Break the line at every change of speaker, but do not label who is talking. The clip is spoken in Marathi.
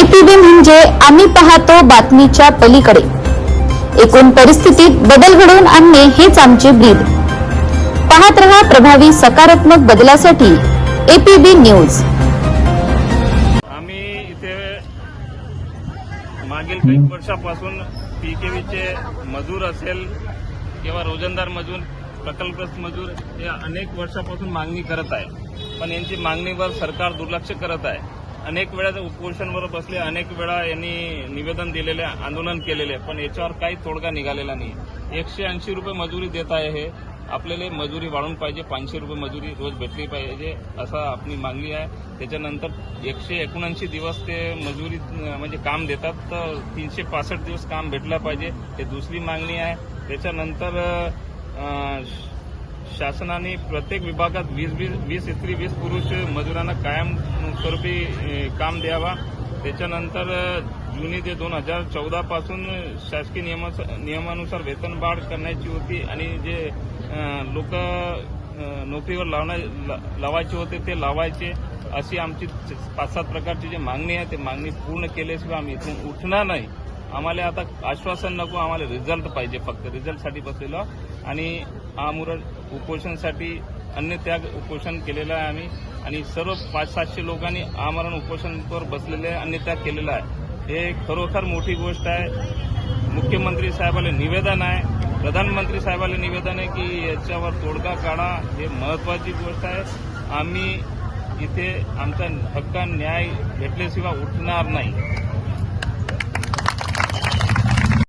एपीबी म्हणजे आम्ही पाहतो बातमीच्या पलीकडे. एकूण परिस्थितीत बदल घडवून आणणे हेच आमचे ब्रीद. पाहत रहा प्रभावी सकारात्मक बदलासाठी एपीबी न्यूज.
आम्ही इथे मागील काही वर्षापासून पीकेवीचे मजूर असेल किंवा रोजंदार मजूर प्रकल्पग्रस्त मजूर या अनेक वर्षापासून मागणी करत आहे. पण यांची मागणीवर सरकार दुर्लक्ष करत आहे. अनेक वेळा उपोषणवर बसले अनेक वेळा यांनी निवेदन दिलेले आंदोलन केलेले पण याच्यावर काही तोडगा निघालेला नाही. एकशे ऐंशी रुपये मजुरी देत आहे हे. आपल्याला मजुरी वाढून पाहिजे पाचशे रुपये मजुरी रोज भेटली पाहिजे असं आपली मागणी आहे. त्याच्यानंतर एकशे एकोणऐंशी दिवस ते मजुरी म्हणजे काम देतात तर तीनशे पासष्ट दिवस काम भेटलं पाहिजे हे दुसरी मागणी आहे. त्याच्यानंतर शासनाने प्रत्येक विभागात वीस वीस वीस स्त्री वीस पुरुष मजुरांना कायम स्वरूपी काम द्यावा. त्याच्यानंतर जुनी ते दोन हजार चौदा पासून शासकीय नियमा नियमानुसार वेतनवाढ करण्याची होती आणि जे लोक नोकरीवर लावण्या लावायचे होते ते लावायचे अशी आमची पाच सात प्रकारची जी मागणी आहे ते मागणी पूर्ण केल्याशिवाय आम्ही इथून उठणार नाही. आम्हाला आता आश्वासन नको आम्हाला रिझल्ट पाहिजे फक्त. रिझल्टसाठी बसलेलो आणि आमुरड उपोषणसाठी अन्य त्याग उपोषण केलेलं आहे आम्ही. आणि सर्व पाच सातशे लोकांनी आमरण उपोषणावर बसलेले आहे अन्य त्याग केलेला आहे. हे खरोखर मोठी गोष्ट आहे. मुख्यमंत्री साहेबाला निवेदन आहे. प्रधानमंत्री साहेबाला निवेदन आहे की याच्यावर तोडगा काढा. हे महत्वाची गोष्ट आहे. आम्ही इथे आमचा हक्का न्याय भेटल्याशिवाय उठणार नाही.